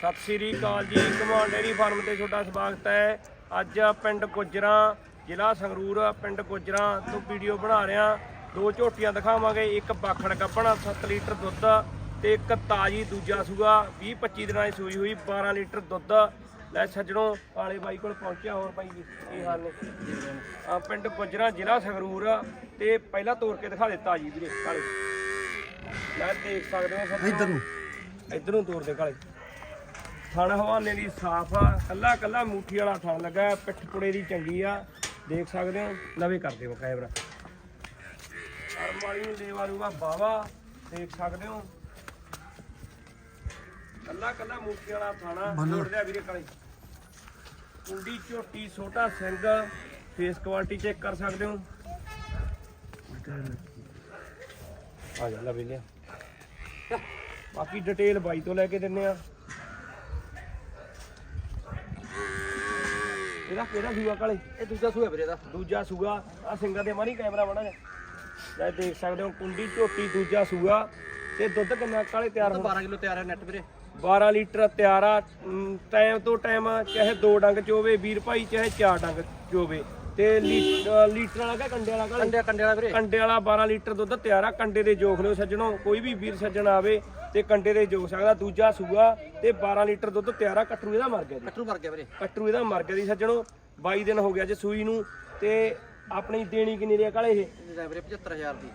ਸਤਿ ਸ੍ਰੀ ਅਕਾਲ ਜੀ। Command dairy farm ਤੇ ਤੁਹਾਡਾ ਸਵਾਗਤ ਹੈ। ਅੱਜ ਪਿੰਡ ਗੁੱਜਰਾਂ ਜ਼ਿਲ੍ਹਾ ਸੰਗਰੂਰ ਪਿੰਡ ਗੁੱਜਰਾਂ ਤੋਂ ਵੀਡੀਓ ਬਣਾ ਰਿਹਾ। ਦੋ ਝੋਟੀਆਂ ਦਿਖਾਵਾਂਗੇ ਇੱਕ ਬਾਖੜ ਗੱਭਣਾ 7 ਲੀਟਰ ਦੁੱਧ ਤੇ ਇੱਕ ਤਾਜੀ ਦੂਜਾ ਸੂਆ। 20 25 ਦਿਨਾਂ ਦੀ ਸੂਈ ਹੋਈ 12 ਲੀਟਰ ਦੁੱਧ। ਲੈ ਸੱਜਣੋ ਕਾਲੇ ਬਾਈ ਕੋਲ ਪਹੁੰਚਿਆ ਹੋਰ ਬਾਈ ਜੀ ਕੀ ਹਾਲ ਨੇ? ਆ ਪਿੰਡ ਗੁੱਜਰਾਂ ਜ਼ਿਲ੍ਹਾ ਸੰਗਰੂਰ ਤੇ ਪਹਿਲਾਂ ਤੋੜ ਕੇ ਦਿਖਾ ਦਿੱਤਾ ਜੀ ਵੀਰੇ ਕਾਲੇ। ਲੈ ਦੇਖ ਸਕਦੇ ਹੋ ਇੱਧਰ ਨੂੰ। ਇੱਧਰ ਨੂੰ ਤੋੜ ਦੇ ਕਾਲੇ। ਥਣ ਹਵਾਨੇ ਦੀ ਸਾਫ਼ ਆ ਕੱਲਾ ਕੱਲਾ ਮੂਠੀ ਵਾਲਾ ਥਣ ਲੱਗਾ ਹੈ, ਪਿੱਠ ਪੁੜੇ ਦੀ ਚੰਗੀ ਆ। ਦੇਖ ਸਕਦੇ ਹੋ ਲਵੇ ਕਰਦੇ ਹੋ ਕੈਮਰਾ। ਅਰਮ ਵਾਲੀ ਨੂੰ ਦੇਵਾ ਲੂਗਾ ਬਾਵਾ ਦੇਖ ਸਕਦੇ ਹੋ। ਕੱਲਾ ਕੱਲਾ ਮੂਠੀ ਵਾਲਾ ਥਾਣਾ। ਤੋੜ ਦਿਆ ਵੀਰੇ ਕਾਲੇ। ਕੁੰਡੀ ਝੋਟੀ ਛੋਟਾ ਸਿੰਘ ਫੇਸ ਕੁਆਲਿਟੀ ਚੈੱਕ ਕਰ ਸਕਦੇ ਹੋ। ਆ ਜਾ ਲਵੇ ਲਿਆ ਬਾਕੀ ਡਿਟੇਲ ਬਾਈ ਤੋਂ ਲੈ ਕੇ ਦਿੰਨੇ ਆ। ਇਹਦਾ ਕਿਹੜਾ ਸੂਆ ਕਾਲੇ? ਇਹ ਦੂਜਾ ਸੂਆ ਵੀਰੇ ਦਾ ਦੂਜਾ ਸੂਆ। ਆ ਸਿੰਗਰ ਦੇ ਮਾਰੀ ਕੈਮਰਾ ਬਣਾ ਜਾ ਲੈ ਦੇਖ ਸਕਦੇ ਹੋ ਕੁੰਡੀ ਝੋਟੀ ਦੂਜਾ ਸੂਆ। ਤੇ ਦੁੱਧ ਕਿੰਨਾ ਕਾਲੇ ਤਿਆਰ ਹੋ 12 ਕਿਲੋ ਤਿਆਰ ਹੈ ਨੈਟ ਵੀਰੇ। 12 ਲੀਟਰ ਤਿਆਰ ਆ। ਟਾਈਮ ਤੋਂ ਟਾਈਮ ਚਾਹੇ ਦੋ ਡੰਗ ਚੋਵੇ ਵੀਰ ਭਾਈ ਚਾਹੇ ਚਾਰ ਡੰਗ ਚੋਵੇ ਤੇ ਲੀਟਰ ਵਾਲਾ ਕਾ ਕੰਡੇ ਵਾਲਾ ਕੰਡੇ ਕੰਡੇ ਵਾਲਾ ਵੀਰੇ। ਕੰਡੇ ਵਾਲਾ 12 ਲੀਟਰ ਦੁੱਧ ਤਿਆਰ ਆ। ਕੰਡੇ ਦੇ ਜੋਖ ਲਿਓ ਸੱਜਣੋ ਕੋਈ ਵੀ ਵੀਰ ਸੱਜਣ ਆਵੇ ਤੇ ਕੰਡੇ ਦੇ ਜੋਖ ਸਕਦਾ ਦੂਜਾ ਸੂਆ ਤੇ 12 ਲੀਟਰ ਦੁੱਧ ਤਿਆਰ ਕਟਰੂ ਇਹਦਾ ਮਰ ਗਿਆ ਜੀ। ਕਟਰੂ ਭਰ ਗਿਆ ਵੀਰੇ। ਕਟਰੂ ਇਹਦਾ ਮਰ ਗਿਆ ਜੀ ਸੱਜਣੋ 22 ਦਿਨ ਹੋ ਗਿਆ ਜੇ ਸੂਈ ਨੂੰ ਤੇ ਆਪਣੀ ਦੇਣੀ ਕਿੰਨੀ ਦੀ ਕਾਲੇ ਇਹ? ਵੀਰੇ 75000 ਦੀ।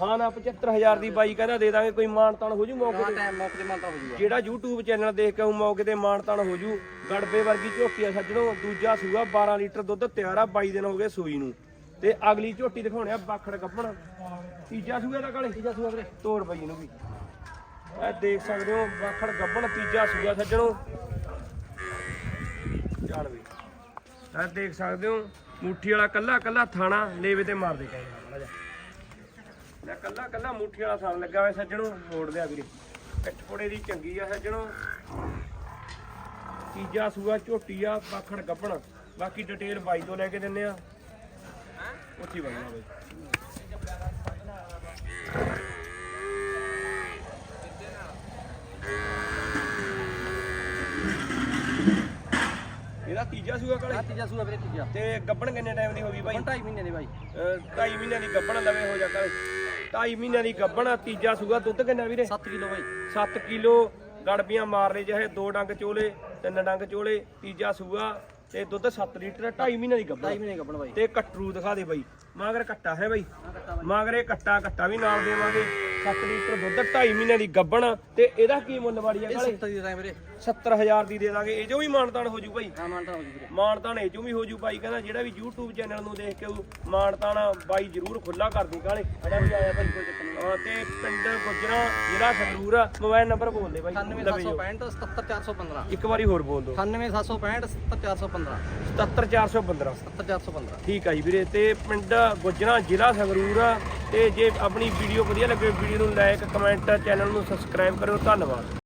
ਹਾਂ ਨਾ 75000 ਦੀ ਬਾਈ ਕਹਿੰਦਾ ਦੇ ਦਾਂਗੇ ਕੋਈ ਮਾਣ ਤਾਣ ਹੋ ਜੂ ਮੌਕੇ ਤੇ? ਟਾਈਮ ਮੌਕੇ ਤੇ ਮੰਨਤਾ ਹੋ ਜੂਗਾ। ਜਿਹੜਾ YouTube ਚੈਨਲ ਦੇਖ ਕੇ ਉਹ ਮੌਕੇ ਤੇ ਮਾਣ ਤਾਣ ਹੋ ਜੂ। ਗੜਬੇ ਵਰਗੀ ਝੋਟੀ ਆ ਸੱਜਣੋ ਦੂਜਾ ਸੂਆ 12 ਲੀਟਰ ਦੁੱਧ ਤਿਆਰ ਆ 22 ਦਿਨ ਹੋ ਗਏ ਸੂਈ ਨੂੰ। ਤੇ ਅਗਲੀ ਝੋਟੀ ਦਿਖਾਉਣੇ ਆ ਬਾਖੜ ਗੱਭਣ ਤੀਜਾ ਸੂਆ ਦਾ ਕਾਲੇ? ਤੀਜਾ ਸੂਆ ਵੀਰੇ। ਤੋੜ ਬਈ ਇਹਨੂੰ ਵੀ। ਇਹ ਦੇਖ ਸਕਦੇ ਹੋ ਬਾਖੜ ਗੱਭਣ ਤੀਜਾ ਸੂਆ ਸੱਜਣੋ। ਚੱਲ ਵੀ। ਇਹ ਦੇਖ ਸਕਦੇ ਹੋ, ਮੁੱਠੀ ਵਾਲਾ ਕੱਲਾ ਕੱਲਾ ਥਾਣਾ, ਲੇਵੇ ਤੇ ਮਾਰ ਦੇ ਕਹਿੰਦਾ ਲੈ ਕੱਲਾ ਕੱਲਾ ਮੁੱਠੀ ਵਾਲਾ ਥਾਣ ਲੱਗਾ ਹੋਇਆ ਸੱਜਣੋ ਮੋੜ ਲਿਆ ਵੀਰੇ। ਪਿੱਠ ਦੀ ਚੰਗੀ ਆ ਸੱਜਣੋ। ਤੀਜਾ ਸੂਆ ਝੋਟੀ ਆ ਬਾਖੜ ਗੱਭਣ ਬਾਕੀ ਡਿਟੇਲ ਬਾਈ ਤੋਂ ਲੈ ਕੇ ਦਿੰਨੇ ਆ। ਉੱਥੇ ਹੀ ਬਾਈ ਤੀਜਾ ਸੂਆ ਆ ਕਾਲੇ ਤੀਜਾ ਸੂਆ ਵੀਰੇ ਤੀਜਾ। ਤੇ ਗੱਭਣ ਕਿੰਨੇ ਟਾਈਮ ਦੀ ਹੋ ਗਈ ਬਾਈ? ਹੁਣ 2.5 ਮਹੀਨੇ ਦੀ ਬਾਈ। ਅਹ ਢਾਈ ਮਹੀਨਿਆਂ ਦੀ ਗੱਭਣ ਲਵੇ ਹੋ ਜਾ ਕਾਲੇ ਢਾਈ ਮਹੀਨਿਆਂ ਦੀ ਗੱਭਣ ਆ, ਤੀਜਾ ਸੂਆ। ਦੁੱਧ ਕਿੰਨਾ ਵੀਰੇ? 7 ਕਿਲੋ ਬਾਈ। 7 ਕਿਲੋ ਗੜਬੀਆਂ ਮਾਰ ਲਈ ਚਾਹੇ ਦੋ ਡੰਗ ਚੋਲੇ ਤਿੰਨ ਡੰਗ ਚੋਲੇ ਤੀਜਾ ਸੂਆ ਤੇ ਦੁੱਧ 7 ਲੀਟਰ 2.5 ਮਹੀਨੇ ਦੀ 2.5 ਗੱਭਣ ਮਹੀਨੇ ਕੱਪਣ ਬਾਈ। ਤੇ ਕਟਰੂ ਦਿਖਾ ਦੇ ਬਾਈ। ਮਗਰ ਕੱਟਾ ਹੈ ਆ ਬਾਈ। ਮਗਰ ਇਹ ਕੱਟਾ ਕੱਟਾ ਵੀ ਨਾਲ ਦੇਵਾਂਗੇ। 7 ਲੀਟਰ ਦੁੱਧ 2.5 ਮਹੀਨੇ ਦੀ ਗੱਭਣ ਤੇ ਇਹਦਾ ਕੀ ਮੁੱਲ ਵਾੜੀ ਆ ਕਾਲੇ? 70 ਦੀ ਦਾ ਵੀਰੇ। 70000 ਦੀ ਦੇ ਦਾਂਗੇ ਇਹ ਜੋ ਵੀ ਮਾਨਤਾਨ ਹੋ ਜੂ ਬਾਈ ਹਾਂ ਮੰਨਤਾ ਹੋ ਜੂ ਵੀਰੇ। ਮਾਨਤਾਨ ਇਹ ਚੋਂ ਵੀ ਹੋ ਜੂ ਬਾਈ ਕਹਿੰਦਾ ਜਿਹੜਾ ਵੀ YouTube ਚੈਨਲ ਨੂੰ ਦੇਖ ਕੇ ਮਾਨਤਾਨ ਬਾਈ ਜਰੂਰ ਖੁੱਲਾ ਕਰ ਦੀ ਕਾਲੇ। ਅੜਾ ਵੀ ਆਇਆ ਭਾਈ ਕੋਈ ਚੱਕਰ ਨਹੀਂ। ਤੇ ਪਿੰਡ ਗੁਜਰਾ ਜ਼ਿਲ੍ਹਾ ਸੰਗਰੂਰ ਮੋਬਾਈਲ ਨੰਬਰ ਬੋਲ ਦੇ ਜੋ 98765 77415 ਇੱਕ ਵਾਰੀ ਹੋਰ ਬੋਲ ਦਿਓ। 98765 77415 77415 77415 ਠੀਕ ਆ ਜੀ ਵੀਰੇ ਤੇ ਪਿੰਡ ਗੁਜਰਾ ਜ਼ਿਲ੍ਹਾ ਸੰਗਰੂਰ ਤੇ ਜੇ ਆਪਣੀ ਵੀਡੀਓ ਵਧੀਆ ਲੱਗੇ ਵੀਡੀਓ ਨੂੰ ਲਾਈਕ ਕਮੈਂਟ ਚੈਨਲ ਨੂੰ ਸਬਸਕ੍ਰਾਈਬ ਕਰਿਓ। ਧੰਨਵਾਦ।